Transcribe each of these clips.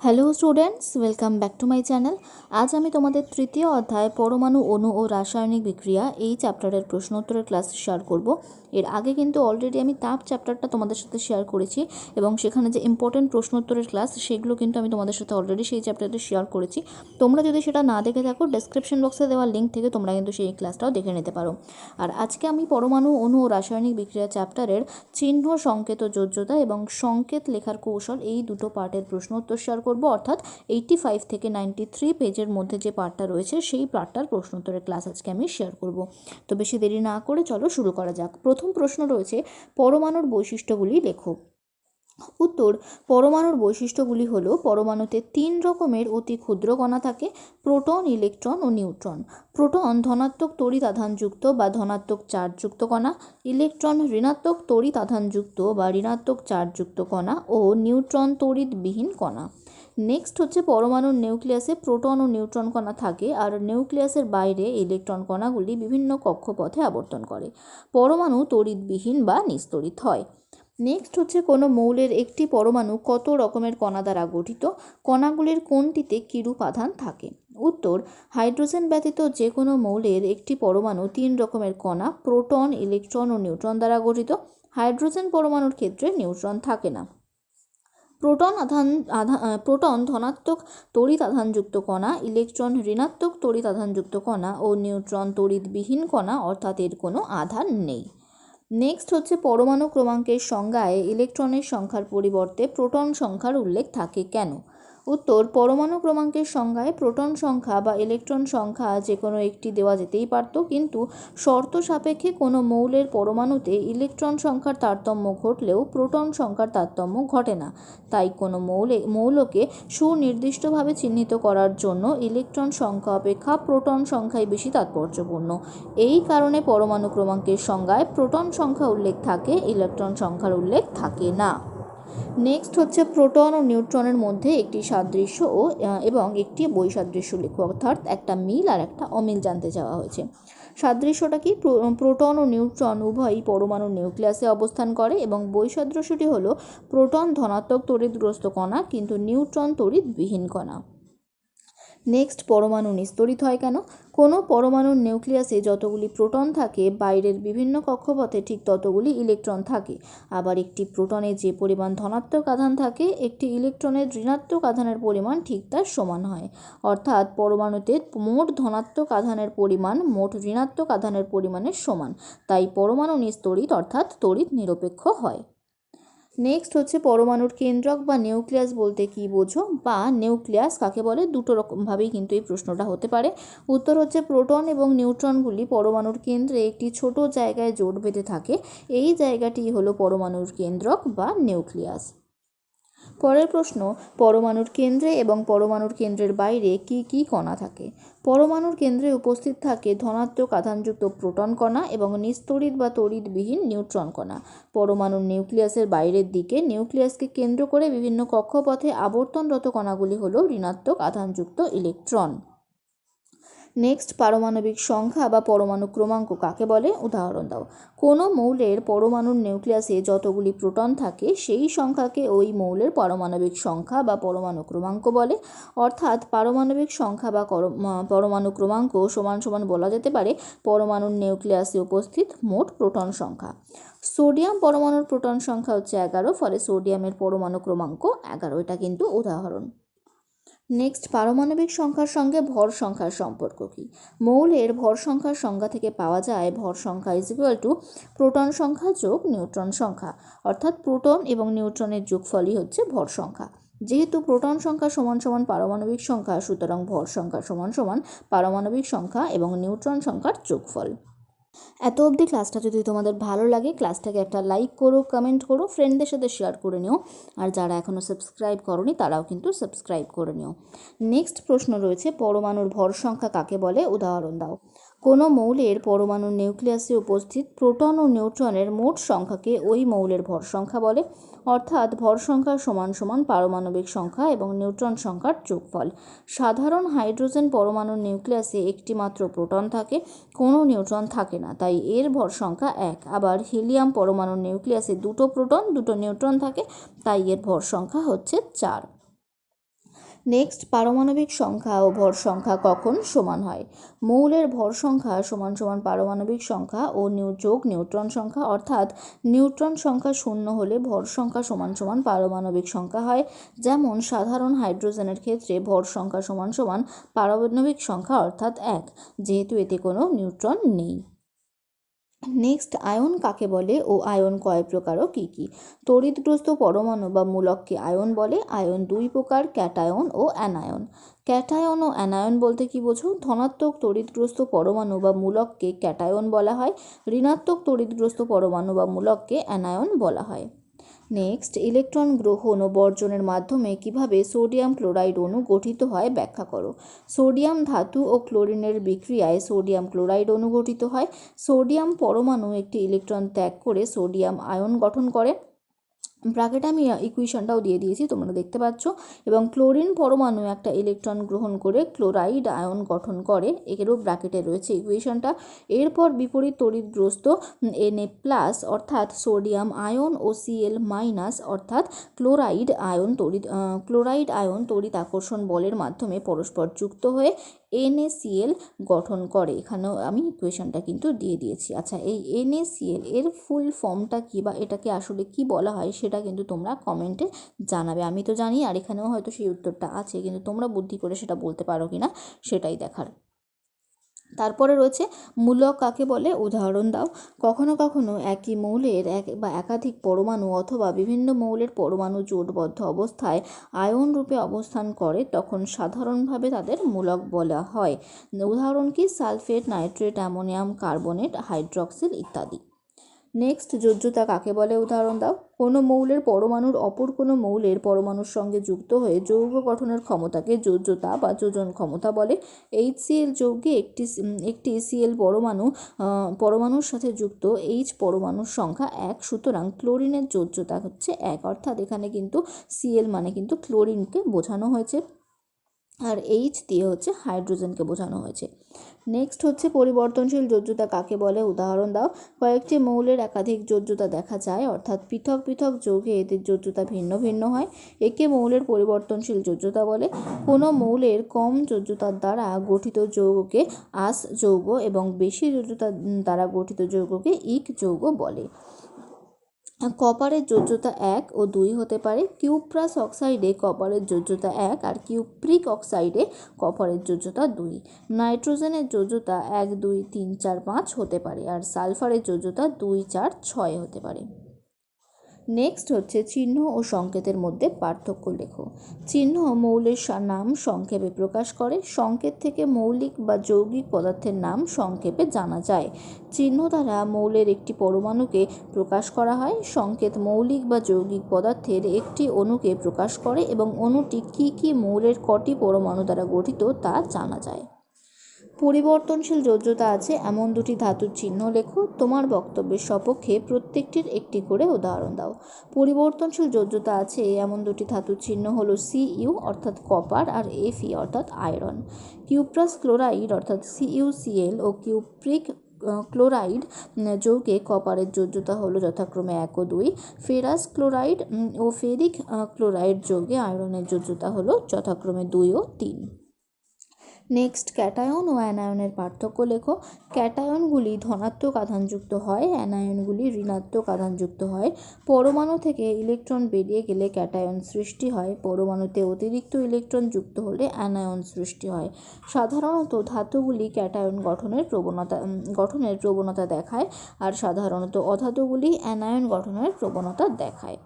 Hello students welcome back to my channel আজ আমি তোমাদের তৃতীয় অধ্যায় পরমাণু অণু ও রাসায়নিক বিক্রিয়া এই চ্যাপ্টারের প্রশ্ন উত্তরের ক্লাস শেয়ার করব। এর আগে কিন্তু অলরেডি আমি তাপ চ্যাপ্টারটা তোমাদের সাথে শেয়ার করেছি এবং সেখানে যে ইম্পর্টেন্ট প্রশ্ন উত্তরের ক্লাস সেগুলো কিন্তু আমি তোমাদের সাথে অলরেডি সেই চ্যাপ্টারে শেয়ার করেছি। তোমরা যদি সেটা না দেখে থাকো ডেসক্রিপশন বক্সে দেওয়া লিঙ্ক থেকে তোমরা কিন্তু সেই ক্লাসটাও দেখে নিতে পারো। আর আজকে আমি পরমাণু অণু ও রাসায়নিক বিক্রিয়া চ্যাপ্টারের চিহ্ন, সংকেত ও যোজ্যতা এবং সংকেত লেখার কৌশল এই দুটো পার্টের প্রশ্ন উত্তর শেয়ার করব, অর্থাৎ এইটটি ফাইভ থেকে নাইনটি থ্রি পেজের মধ্যে যে পার্টটা রয়েছে, সেই পার্টটার প্রশ্ন উত্তরের ক্লাস আজকে আমি শেয়ার করব। তো বেশি দেরি না করে চলো শুরু করা যাক। প্রথম প্রশ্ন রয়েছে, পরমাণুর বৈশিষ্ট্যগুলি লেখো। উত্তর, পরমাণুর বৈশিষ্ট্যগুলি হলো, পরমাণুতে তিন রকমের অতি ক্ষুদ্র কণা থাকে, প্রোটন, ইলেকট্রন ও নিউট্রন। প্রোটন ধনাত্মক তড়িৎ আধানযুক্ত বা ধনাত্মক চার্জযুক্ত কণা, ইলেকট্রন ঋণাত্মক তড়িৎ আধানযুক্ত বা ঋণাত্মক চার্জযুক্ত কণা ও নিউট্রন তড়িৎবিহীন কণা। নেক্সট হচ্ছে পরমাণুর নিউক্লিয়াসে প্রোটন ও নিউট্রন কণা থাকে আর নিউক্লিয়াসের বাইরে ইলেকট্রন কণাগুলি বিভিন্ন কক্ষপথে আবর্তন করে। পরমাণু তড়িৎবিহীন বা নিস্তড়িত হয়। নেক্সট হচ্ছে কোনো মৌলের একটি পরমাণু কত রকমের কণা দ্বারা গঠিত? কণাগুলির কোনটিতে কিরূপ আধান থাকে? উত্তর, হাইড্রোজেন ব্যতীত যে কোনো মৌলের একটি পরমাণু তিন রকমের কণা প্রোটন, ইলেকট্রন ও নিউট্রন দ্বারা গঠিত। হাইড্রোজেন পরমাণুর ক্ষেত্রে নিউট্রন থাকে না। প্রোটন আধান, আধা প্রোটন ধনাত্মক তড়িৎ আধানযুক্ত কণা, ইলেকট্রন ঋণাত্মক তড়িৎ আধানযুক্ত কণা ও নিউট্রন তড়িৎবিহীন কণা, অর্থাৎ এর কোনো আধান নেই। নেক্সট হচ্ছে পরমাণু ক্রমাঙ্কের সংজ্ঞায় ইলেকট্রনের সংখ্যার পরিবর্তে প্রোটন সংখ্যার উল্লেখ থাকে কেন? উত্তর, পরমাণু ক্রমাঙ্কের সংজ্ঞায় প্রোটন সংখ্যা বা ইলেকট্রন সংখ্যা যে কোনো একটি দেওয়া যেতেই পারত, কিন্তু শর্ত সাপেক্ষে কোনো মৌলের পরমাণুতে ইলেকট্রন সংখ্যার তারতম্য ঘটলেও প্রোটন সংখ্যার তারতম্য ঘটে না। তাই কোনো মৌলে, মৌলকে সুনির্দিষ্টভাবে চিহ্নিত করার জন্য ইলেকট্রন সংখ্যা অপেক্ষা প্রোটন সংখ্যাই বেশি তাৎপর্যপূর্ণ। এই কারণে পরমাণু ক্রমাঙ্কের সংজ্ঞায় প্রোটন সংখ্যা উল্লেখ থাকে, ইলেকট্রন সংখ্যার উল্লেখ থাকে না। নেক্সট হচ্ছে প্রোটন ও নিউট্রনের মধ্যে একটি সাদৃশ্য ও এবং একটি বৈসাদৃশ্য লিখব অর্থাৎ একটা মিল আর একটা অমিল জানতে চাওয়া হয়েছে। সাদৃশ্যটা কি? প্রোটন ও নিউট্রন উভয়ই পরমাণু নিউক্লিয়াসে অবস্থান করে এবং বৈসাদৃশ্যটি হলো প্রোটন ধনাত্মক তড়িৎগ্রস্ত কণা, কিন্তু নিউট্রন তড়িৎবিহীন কণা। নেক্সট পরমাণু নিস্তরিত হয় কেন? কোনো পরমাণুর নিউক্লিয়াসে যতগুলি প্রোটন থাকে, বাইরের বিভিন্ন কক্ষপথে ঠিক ততগুলি ইলেকট্রন থাকে। আবার একটি প্রোটনে যে পরিমাণ ধনাত্মক আধান থাকে, একটি ইলেকট্রনের ঋণাত্মক আধানের পরিমাণ ঠিক তার সমান হয়। অর্থাৎ পরমাণুতে মোট ধনাত্মক আধানের পরিমাণ মোট ঋণাত্মক আধানের পরিমাণের সমান। তাই পরমাণু নিস্তরিত অর্থাৎ তড়িৎ নিরপেক্ষ হয়। নেক্সট হচ্ছে পরমাণুর কেন্দ্রক বা নিউক্লিয়াস বলতে কি বোঝো? বা নিউক্লিয়াস কাকে বলে? দুটো রকমভাবেই কিন্তু এই প্রশ্নটা হতে পারে। উত্তর হচ্ছে প্রোটন এবং নিউট্রনগুলি পরমাণুর কেন্দ্রে একটি ছোট জায়গায় জোট বেঁধে থাকে। এই জায়গাটি হলো পরমাণুর কেন্দ্রক বা নিউক্লিয়াস। পরের প্রশ্ন, পরমাণুর কেন্দ্রে এবং পরমাণুর কেন্দ্রের বাইরে কি কি কণা থাকে? পরমাণুর কেন্দ্রে উপস্থিত থাকে ধনাত্মক আধানযুক্ত প্রোটন কণা এবং নিস্তরিত বা তড়িৎবিহীন নিউট্রন কণা। পরমাণুর নিউক্লিয়াসের বাইরের দিকে নিউক্লিয়াসকে কেন্দ্র করে বিভিন্ন কক্ষপথে আবর্তনরত কণাগুলি হল ঋণাত্মক আধানযুক্ত ইলেকট্রন। নেক্সট পারমাণবিক সংখ্যা বা পরমাণু ক্রমাঙ্ক কাকে বলে? উদাহরণ দাও। কোনো মৌলের পরমাণুর নিউক্লিয়াসে যতগুলি প্রোটন থাকে, সেই সংখ্যাকে ওই মৌলের পারমাণবিক সংখ্যা বা পরমাণু ক্রমাঙ্ক বলে। অর্থাৎ, পারমাণবিক সংখ্যা বা পরমাণু ক্রমাঙ্ক সমান সমান বলা যেতে পারে পরমাণুর নিউক্লিয়াসে উপস্থিত মোট প্রোটন সংখ্যা। সোডিয়াম পরমাণুর প্রোটন সংখ্যা হচ্ছে এগারো, ফলে সোডিয়ামের পরমাণু ক্রমাঙ্ক এগারো। এটা কিন্তু উদাহরণ। নেক্সট পারমাণবিক সংখ্যার সঙ্গে ভর সংখ্যার সম্পর্ক কী? মৌলের ভর সংখ্যার সংজ্ঞা থেকে পাওয়া যায় ভর সংখ্যা ইজ ইকুয়াল টু প্রোটন সংখ্যা যোগ নিউট্রন সংখ্যা। অর্থাৎ প্রোটন এবং নিউট্রনের যোগফলই হচ্ছে ভর সংখ্যা। যেহেতু প্রোটন সংখ্যা সমান সমান পারমাণবিক সংখ্যা, সুতরাং ভর সংখ্যা সমান সমান পারমাণবিক সংখ্যা এবং নিউট্রন সংখ্যার যোগফল। এত অবধি ক্লাসটা যদি তোমাদের ভালো লাগে ক্লাসটাকে একটা লাইক করো কমেন্ট করো ফ্রেন্ডদের সাথে শেয়ার করে নিও। আর যারা এখনও সাবস্ক্রাইব করনি, তারাও কিন্তু সাবস্ক্রাইব করে নিও। নেক্সট প্রশ্ন রয়েছে, পরমাণুর ভর সংখ্যা কাকে বলে? উদাহরণ দাও। কোনো মৌলের পরমাণুর নিউক্লিয়াসে উপস্থিত প্রোটন ও নিউট্রনের মোট সংখ্যাকে ওই মৌলের ভর সংখ্যা বলে। অর্থাৎ ভর সংখ্যা সমান সমান পারমাণবিক সংখ্যা এবং নিউট্রন সংখ্যার যোগফল। সাধারণ হাইড্রোজেন পরমাণুর নিউক্লিয়াসে একটি মাত্র প্রোটন থাকে, কোনো নিউট্রন থাকে না, তাই এর ভর সংখ্যা এক। আবার হিলিয়াম পরমাণুর নিউক্লিয়াসে দুটো প্রোটন, দুটো নিউট্রন থাকে, তাই এর ভর সংখ্যা হচ্ছে চার। নেক্সট পারমাণবিক সংখ্যা ও ভর সংখ্যা কখন সমান হয়? মৌলের ভর সংখ্যা সমান সমান পারমাণবিক সংখ্যা ও নিউ যোগ নিউট্রন সংখ্যা। অর্থাৎ নিউট্রন সংখ্যা শূন্য হলে ভর সংখ্যা সমান সমান পারমাণবিক সংখ্যা হয়। যেমন, সাধারণ হাইড্রোজেনের ক্ষেত্রে ভর সংখ্যা সমান সমান পারমাণবিক সংখ্যা অর্থাৎ এক। যেহেতু এতে কোনো নিউট্রন নেই। নেক্সট আয়ন কাকে বলে ও আয়ন কয় প্রকার ও কী কী? তড়িৎগ্রস্ত পরমাণু বা মূলককে আয়ন বলে আয়ন দুই প্রকার ক্যাটায়ন ও অ্যানায়ন ক্যাটায়ন ও অ্যানায়ন বলতে কি বোঝো? ধনাত্মক তড়িৎগ্রস্ত পরমাণু বা মূলককে ক্যাটায়ন বলা হয়, ঋণাত্মক তড়িৎগ্রস্ত পরমাণু বা মূলককে অ্যানায়ন বলা হয়। নেক্সট ইলেকট্রন গ্রহণ ও বর্জনের মাধ্যমে কীভাবে সোডিয়াম ক্লোরাইড অণু গঠিত হয় ব্যাখ্যা করো। সোডিয়াম ধাতু ও ক্লোরিনের বিক্রিয়ায় সোডিয়াম ক্লোরাইড অণু গঠিত হয়। সোডিয়াম পরমাণু একটি ইলেকট্রন ত্যাগ করে সোডিয়াম আয়ন গঠন করে। ব্রাকেটে আমি ইকুয়েশনটাও দিয়ে দিয়েছি, তোমরা দেখতে পাচ্ছ। এবং ক্লোরিন পরমাণু একটা ইলেকট্রন গ্রহণ করে ক্লোরাইড আয়ন গঠন করে এরও ব্রাকেটে রয়েছে ইকুয়েশনটা এরপর বিপরীত তড়িৎগ্রস্ত এন এ প্লাস অর্থাৎ সোডিয়াম আয়ন ও সিএল মাইনাস অর্থাৎ ক্লোরাইড আয়ন তড়িৎ ক্লোরাইড আয়ন তড়িৎ আকর্ষণ বলের মাধ্যমে পরস্পর যুক্ত হয়ে এনএসিএল গঠন করে। এখানেও আমি ইকুয়েশনটা কিন্তু দিয়ে দিয়েছি। আচ্ছা এই এনএসিএল এর ফুল ফর্মটা কী বা এটাকে আসলে কি বলা হয় সেটা কিন্তু তোমরা কমেন্টে জানাবে। আমি তো জানি আর এখানেও হয়তো সেই উত্তরটা আছে, কিন্তু তোমরা বুদ্ধি করে সেটা বলতে পারো কি না সেটাই দেখার। তারপরে রয়েছে মূলক কাকে বলে? উদাহরণ দাও। কখনো কখনো একই মৌলের এক বা একাধিক পরমাণু অথবা বিভিন্ন মৌলের পরমাণু জোটবদ্ধ অবস্থায় আয়ন রূপে অবস্থান করে, তখন সাধারণভাবে তাদের মূলক বলা হয়। উদাহরণ কি? Sulphate, nitrate, ammonium, carbonate, hydroxyl ইত্যাদি। নেক্সট যোজ্যতা কাকে বলে? উদাহরণ দাও। কোনো মৌলের পরমাণুর অপর কোনো মৌলের পরমাণুর সঙ্গে যুক্ত হয়ে যৌগ গঠনের ক্ষমতাকে যোজ্যতা বা যোজন ক্ষমতা বলে। এইচ সিএল যৌগে একটি একটি সিএল পরমাণু পরমাণুর সাথে যুক্ত। এইচ পরমাণুর সংখ্যা এক। সুতরাং ক্লোরিনের যোজ্যতা হচ্ছে এক। অর্থাৎ এখানে কিন্তু সিএল মানে কিন্তু ক্লোরিনকে বোঝানো হয়েছে। আর এইচ দিয়ে হচ্ছে হাইড্রোজেনকে বোঝানো হয়েছে। নেক্সট হচ্ছে পরিবর্তনশীল যোজ্যতা কাকে বলে? উদাহরণ দাও। কয়েকটি মৌলের একাধিক যোজ্যতা দেখা যায়, অর্থাৎ পৃথক পৃথক যৌগে এদের যোজ্যতা ভিন্ন ভিন্ন হয়। একে মৌলের পরিবর্তনশীল যোজ্যতা বলে। কোনো মৌলের কম যোজ্যতার দ্বারা গঠিত যৌগকে আস যৌগ এবং বেশি যোজ্যতার দ্বারা গঠিত যৌগকে ইক যৌগ বলে। কপারের যোজ্যতা এক ও দুই হতে পারে কিউপ্রাস অক্সাইডে কপারের যোজ্যতা এক আর কিউপ্রিক অক্সাইডে কপারের যোজ্যতা দুই। নাইট্রোজেনের যোজ্যতা এক, দুই, তিন, চার, পাঁচ হতে পারে আর সালফারের যোজ্যতা দুই, চার, ছয় হতে পারে। নেক্সট হচ্ছে চিহ্ন ও সংকেতের মধ্যে পার্থক্য লেখো। চিহ্ন মৌলের নাম সংক্ষেপে প্রকাশ করে, সংকেত থেকে মৌলিক বা যৌগিক পদার্থের নাম সংক্ষেপে জানা যায়। চিহ্ন দ্বারা মৌলের একটি পরমাণুকে প্রকাশ করা হয়, সংকেত মৌলিক বা যৌগিক পদার্থের একটি অণুকে প্রকাশ করে এবং অণুটি কী কী মৌলের কটি পরমাণু দ্বারা গঠিত তা জানা যায়। পরিবর্তনশীল যোজ্যতা আছে এমন দুটি ধাতুর চিহ্ন লেখো। তোমার বক্তব্যের সপক্ষে প্রত্যেকটির একটি করে উদাহরণ দাও। পরিবর্তনশীল যোজ্যতা আছে এমন দুটি ধাতুর চিহ্ন হলো সি ইউ অর্থাৎ কপার আর এফ ই অর্থাৎ আয়রন। কিউপ্রাস ক্লোরাইড অর্থাৎ সিইউসিএল ও কিউপ্রিক ক্লোরাইড যৌগে কপারের যোজ্যতা হলো যথাক্রমে এক ও দুই। ফেরাস ক্লোরাইড ও ফেরিক ক্লোরাইড যৌগে আয়রনের যোজ্যতা হলো যথাক্রমে দুই ও তিন। নেক্সট ক্যাটায়ন ও অ্যানায়নের পার্থক্য লেখো। ক্যাটায়নগুলি ধনাত্মক আধানযুক্ত হয়, অ্যানায়নগুলি ঋণাত্মক আধানযুক্ত হয়। পরমাণু থেকে ইলেকট্রন বেরিয়ে গেলে ক্যাটায়ন সৃষ্টি হয়। পরমাণুতে অতিরিক্ত ইলেকট্রন যুক্ত হলে অ্যানায়ন সৃষ্টি হয়। সাধারণত ধাতুগুলি ক্যাটায়ন গঠনের প্রবণতা গঠনের প্রবণতা দেখায় আর সাধারণত অধাতুগুলি অ্যানায়ন গঠনের প্রবণতা দেখায়।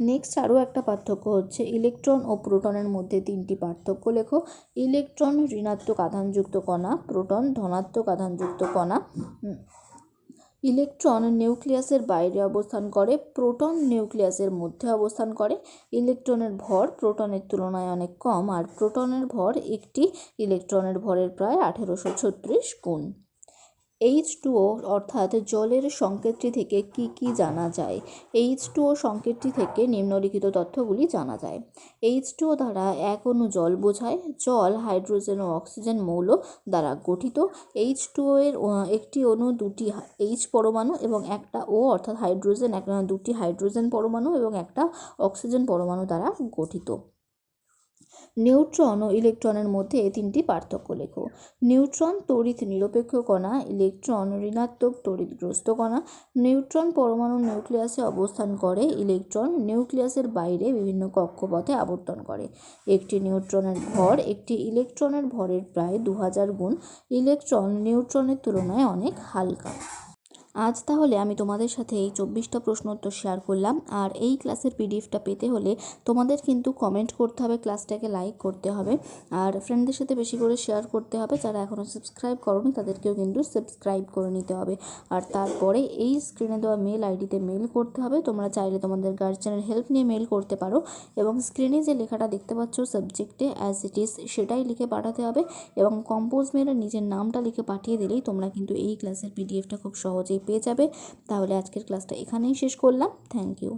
নেক্সট আরও একটা পার্থক্য হচ্ছে ইলেকট্রন ও প্রোটনের মধ্যে তিনটি পার্থক্য। লেখো ইলেকট্রন ঋণাত্মক আধানযুক্ত কণা প্রোটন ধনাত্মক আধানযুক্ত কণা। ইলেকট্রন নিউক্লিয়াসের বাইরে অবস্থান করে প্রোটন নিউক্লিয়াসের মধ্যে অবস্থান করে। ইলেকট্রনের ভর প্রোটনের তুলনায় অনেক কম, আর প্রোটনের ভর একটি ইলেকট্রনের ভরের প্রায় আঠেরোশো ছত্রিশ গুণ। এইচ টুও অর্থাৎ জলের সংকেতটি থেকে কি কি জানা যায়? এইচ টুও সংকেতটি থেকে নিম্নলিখিত তথ্যগুলি জানা যায়। এইচ টুও দ্বারা এক অণু জল বোঝায়, জল হাইড্রোজেন ও অক্সিজেন মৌল দ্বারা গঠিত। এইচ টুও এর একটি অণু দুটি এইচ পরমাণু এবং একটা ও অর্থাৎ হাইড্রোজেন, এক, দুটি হাইড্রোজেন পরমাণু এবং একটা অক্সিজেন পরমাণু দ্বারা গঠিত। নিউট্রন ও ইলেকট্রনের মধ্যে তিনটি পার্থক্য লেখো। নিউট্রন তড়িৎ নিরপেক্ষ কণা, ইলেকট্রন ঋণাত্মক তড়িৎগ্রস্ত কণা, নিউট্রন পরমাণু নিউক্লিয়াসে অবস্থান করে, ইলেকট্রন নিউক্লিয়াসের বাইরে বিভিন্ন কক্ষপথে আবর্তন করে। একটি নিউট্রনের ভর একটি ইলেকট্রনের ভরের প্রায় দু হাজার গুণ, ইলেকট্রন নিউট্রনের তুলনায় অনেক হালকা। আজ তাহলে আমি তোমাদের সাথে এই চব্বিশটা প্রশ্ন উত্তর শেয়ার করলাম। আর এই ক্লাসের পিডিএফটা পেতে হলে তোমাদের কিন্তু কমেন্ট করতে হবে ক্লাসটাকে লাইক করতে হবে। আর ফ্রেন্ডদের সাথে বেশি করে শেয়ার করতে হবে, যারা এখনও সাবস্ক্রাইব করনি তাদেরকেও কিন্তু সাবস্ক্রাইব করে নিতে হবে। আর তারপরে এই স্ক্রিনে দেওয়া মেল আইডিতে মেল করতে হবে। তোমরা চাইলে তোমাদের গার্জেনের হেল্প নিয়ে মেল করতে পারো। এবং স্ক্রিনে যে লেখাটা দেখতে পাচ্ছ সাবজেক্টে অ্যাজ ইট ইজ সেটাই লিখে পাঠাতে হবে। এবং কম্পোজ মেলে নিজের নামটা লিখে পাঠিয়ে দিলেই তোমরা কিন্তু এই ক্লাসের পিডিএফটা খুব সহজেই পেয়ে যাবে। তাহলে আজকের ক্লাসটা এখানেই শেষ করলাম। Thank you